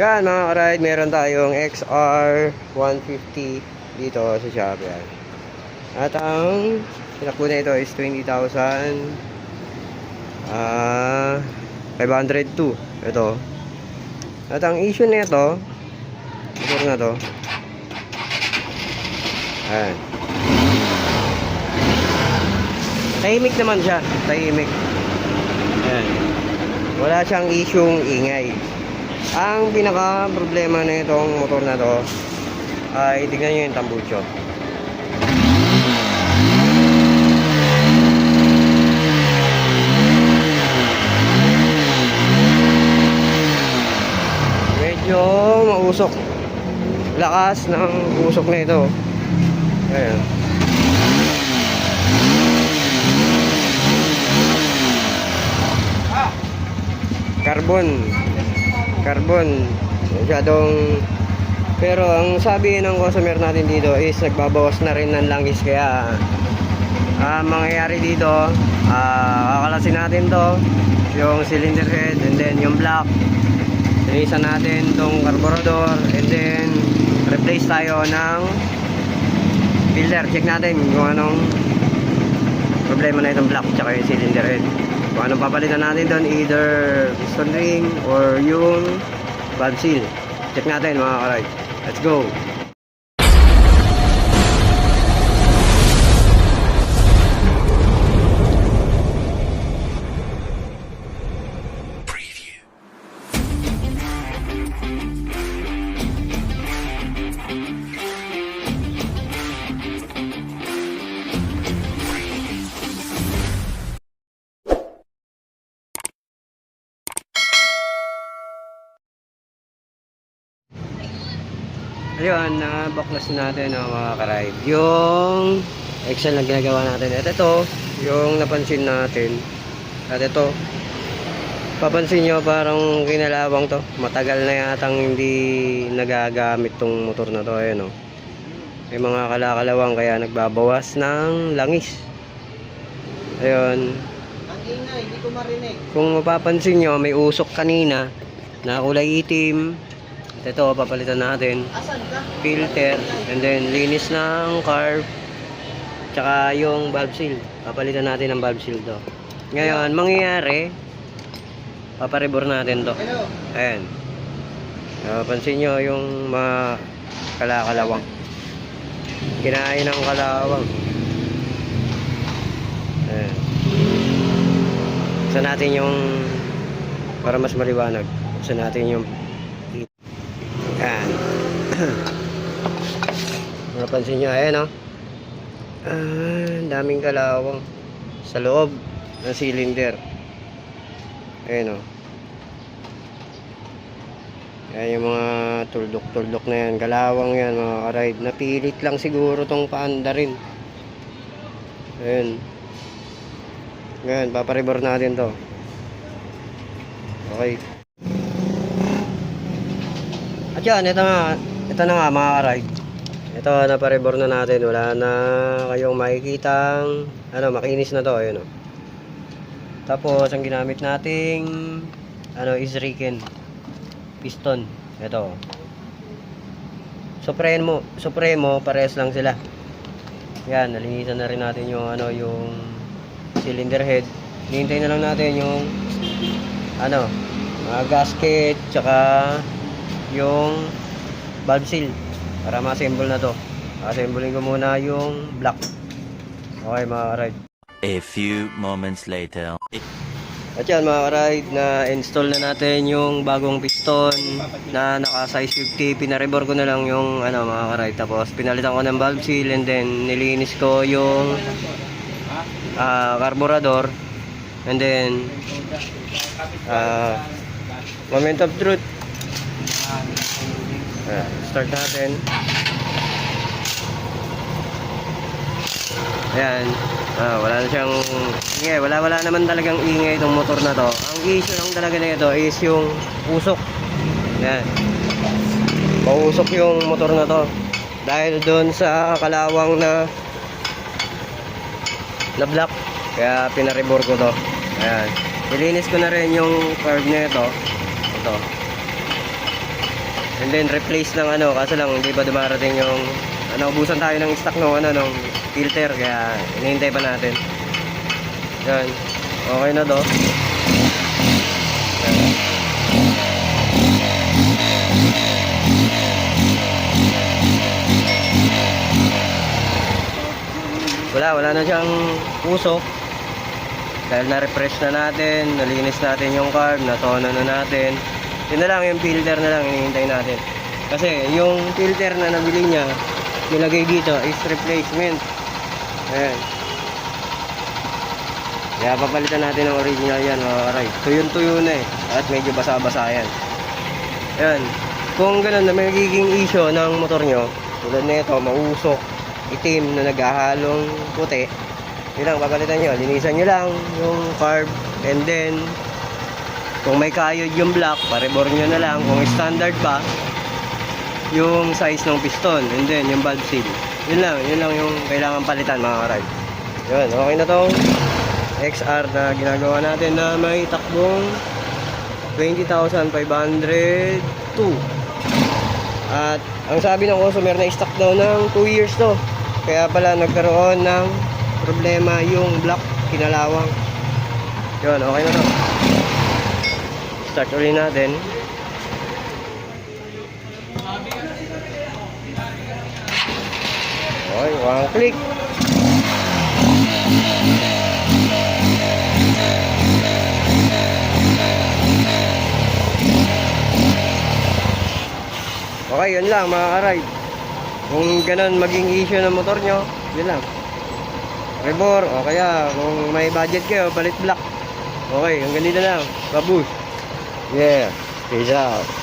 Yan mga karide, meron tayong XR 150 dito sa Shopee. Yan. At ang tinakbo na ito is 20,000 ah 502. Ito. At ang issue nito, motor na to. Ayan. Tahimik naman siya. Tahimik. Ayan. Wala siyang isyong ingay. Ang pinaka problema na itong motor na to ay tignan nyo yung tambucho. Medyo mausok. Lakas ng usok na ito. Ayan. Carbon. Carbon. Masyadong pero ang sabi ng customer natin dito is nagbabawas na rin ng langis kaya ah mangyayari dito ah kakalasin natin to yung cylinder head and then yung block Linisan natin tong carburetor and then replace tayo ng filter. Check natin kung anong problema na itong block tsaka yung cylinder head. Kung anong papalitan natin doon either piston ring or yung valve seal. Check natin mga karay. Let's go! Ayun, na baklas natin ang mga karide. Yung Excel na ginagawa natin. At ito, yung napansin natin. At ito, papansin nyo parang kinalawang to. Matagal na yatang hindi nagagamit tong motor na to. Ayun, oh. May mga kalakalawang kaya nagbabawas ng langis. Ayun. Ang ingay, hindi ko marinig. Kung mapapansin nyo, may usok kanina na kulay itim. Ito, papalitan natin. Filter. And then linis ng carb. Tsaka yung valve seal. Papalitan natin ng valve seal to. Ngayon mangyayari paparebor natin to. Ayan. Uh, pansin nyo yung mga kalakalawang. Kinain ng kalawang. Ayan. Buksan natin yung para mas maliwanag. Buksan natin yung Ayan. Napansin nyo, ayan o. Ah, ang daming kalawang sa loob ng cylinder. Ayan o. Ayan yung mga tuldok-tuldok na yan. Kalawang yan mga karide. Napilit lang siguro tong paanda rin. Ayan. Ngayon, paparibor natin to. Okay. At yan, ito nga, ito na nga mga karide. Ito, naparebor na natin. Wala na kayong makikitang, ano, makinis na to. Ayun, oh. Tapos, ang ginamit nating, ano, is. Piston. Ito. Supremo, Supremo, pares lang sila. Yan, nalinisan na rin natin yung, ano, yung cylinder head. Hintay na lang natin yung, ano, mga gasket, tsaka yung valve seal para ma-assemble na to. Assemblein ko muna yung block. Okay mga karide. A few moments later. At yan mga karide, na-install na natin yung bagong piston na naka size 50. Pinarebor ko na lang yung ano mga karide. Tapos pinalitan ko ng valve seal and then nilinis ko yung ah, carburetor. And then ah, moment of truth. Ah, start natin. Ayan. Ah, wala na siyang ingay. Wala, wala naman talagang ingay itong motor na to. Ang issue lang talaga nito is yung usok. Ayan. Pausok yung motor na to. Dahil doon sa kalawang na na block. Kaya pinaribor ko to. Ayan. Nilinis ko na rin yung curve nito. Ito. And then replace ng ano, kaso lang hindi pa dumarating yung ano, ubusan tayo ng stock ng ano, ng filter kaya hinihintay pa natin. Yan. Okay na to. Wala, wala na siyang usok. Dahil na-refresh na natin, nalinis natin yung carb, natono na natin. Yun na lang, yung filter na lang hinihintay natin. Kasi yung filter na nabili niya, nilagay dito is replacement. Ayan. Kaya papalitan natin ng original yan mga karay. Tuyong-tuyo na eh. At medyo basa-basa yan. Ayan. Kung ganun na may magiging issue ng motor nyo, tulad na ito, mausok, itim na naghahalong puti, yun lang, papalitan nyo. Linisan nyo lang yung carb. And then, kung may kayod yung block, parebor nyo na lang. Kung standard pa, yung size ng piston. And then, yung valve seal. Yun lang, yun lang yung kailangan palitan mga karay. Yun, okay na tong XR na ginagawa natin na may takbong 20,502. At ang sabi ng customer na stock daw ng 2 years to. Kaya pala nagkaroon ng problema yung block kinalawang. Yun, okay na to. Start ulit natin. Okay, one click. Okay, yun lang mga ka-ride. Kung ganun maging issue ng motor nyo, yun lang. Rebor, o kaya kung may budget kayo, palit block. Okay, hanggang dito lang. Babush. Yeah, peace out.